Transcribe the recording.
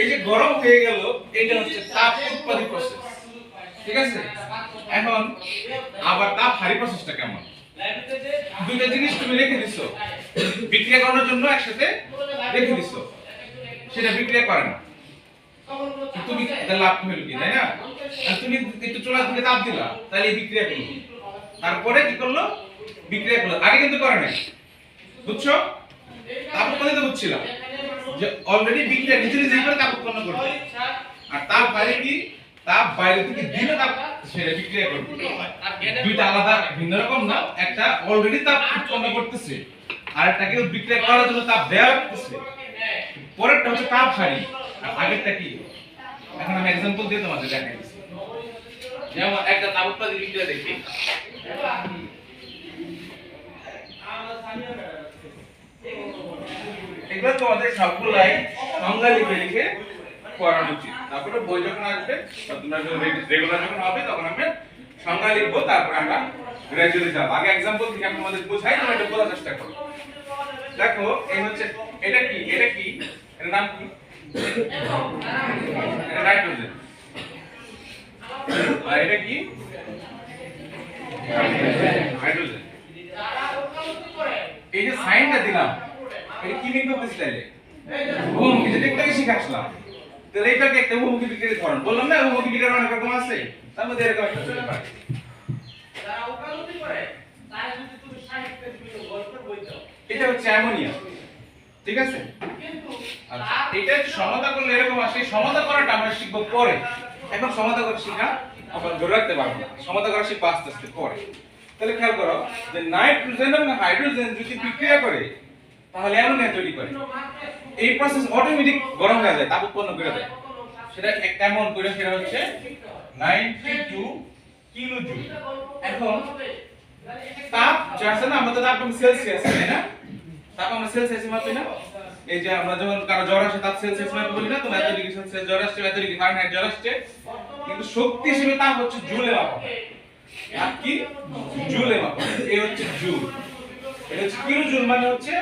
এই যে গরম হয়ে গেল, এটা হচ্ছে তাপ উৎপাদী প্রসেস ঠিক আছে? এখন আবার তাপ হারি প্রসেসটা কেমন? দুইটা জিনিস তুমি রেখে দিছো। বিক্রিয়া জন্য একসাথে রেখে দিছো। সেটা বিক্রিয়া করে না। তুমি লাভ হলো কি তাই না? তুমি একটু চুলা থেকে তাপ দিলা, তাহলে বিক্রিয়া করল। তারপরে কি করল? বিক্রিয়া করল। আগে কিন্তু করে নাই। বুঝছ? তাপ উৎপাদিত বুঝছিলাম। যে অলরেডি বিক্রিয়া নিজে নিজেই করে তাপ উৎপন্ন করবে। আর তাপ বাইরে কি? তাপ বাইরে থেকে দিলে তাপ সেটা বিক্রিয়া করবে। দুইটা আলাদা ভিন্ন রকম না একটা অলরেডি তাপ উৎপন্ন করতেছে আর একটাকে বিক্রিয়া করার জন্য তাপ দেওয়া হচ্ছে পরেরটা হচ্ছে তাপ হারি আর আগেরটা কি? এখন আমি এক্সাম্পল দিয়ে তোমাদের দেখাই দিচ্ছি যেমন একটা তাপ উৎপাদী বিক্রিয়া দেখি। এগুলো তোমাদের সবগুলাই সংজ্ঞা লিখে লিখে পড়ানো উচিত। তারপরে বই যখন আসবে রেগুলার যখন হবে, তখন আমরা সংজ্ঞা লিখব, তারপর আমরা গ্র্যাজুয়ালি যাব। আগে এক্সাম্পল থেকে আমি তোমাদের বোঝাই, তোমরা এটা বোঝার চেষ্টা করো। দেখো, এই হচ্ছে, এটা কি? এটা কি? এর নাম কি? এটা নাইট্রোজেন আর এটা কি? হাইড্রোজেন এই যে সাইনটা দিলাম এটা কি লিখব বুঝতে বহুমুখী যেটা শিখে আসলাম। তাহলে এটাকে একটা বহুমুখী বিক্রিয়ার ধরন বললাম না বহুমুখী বিক্রিয়ার অনেক রকম আছে। তার মধ্যে এরকম একটা চলে পারে। এটা হচ্ছে অ্যামোনিয়া। ঠিক আছে? আচ্ছা, এটা সমতা করলে এরকম আসে। সমতা করাটা আমরা শিখব পরে। এখন সমতা করা শিখা আমরা ধরে রাখতে পারব না। সমতা করা শিখব আস্তে আস্তে পরে। তাহলে খেয়াল করো যে নাইট্রোজেন এবং হাইড্রোজেন যদি বিক্রিয়া করে তাহলে অ্যামোনিয়া তৈরি করে। এই প্রসেস অটোমেটিক গরম হয়ে যায়, তাপ উৎপন্ন করে দেয়। সেটা এক কেমন করে, সেটা হচ্ছে 92 কিলো জুল এখন তাপ আমাদের তাপ সেলসিয়াস তাই না? তাপ আমরা মাপি না? এই যে আমরা যখন কারও জ্বর আসে, তাপ সেলসিয়াস বলি না এত ডিগ্রি সেলসিয়াস জ্বর আসছে, এত ডিগ্রি ফারেনহাইট জ্বর আসছে। কিন্তু শক্তি হিসেবে তাপ হচ্ছে জুলে মাপা। তাপ কি? জুলে মাপা। এই হচ্ছে জুল। এটা হচ্ছে কিলো জুল মানে হচ্ছে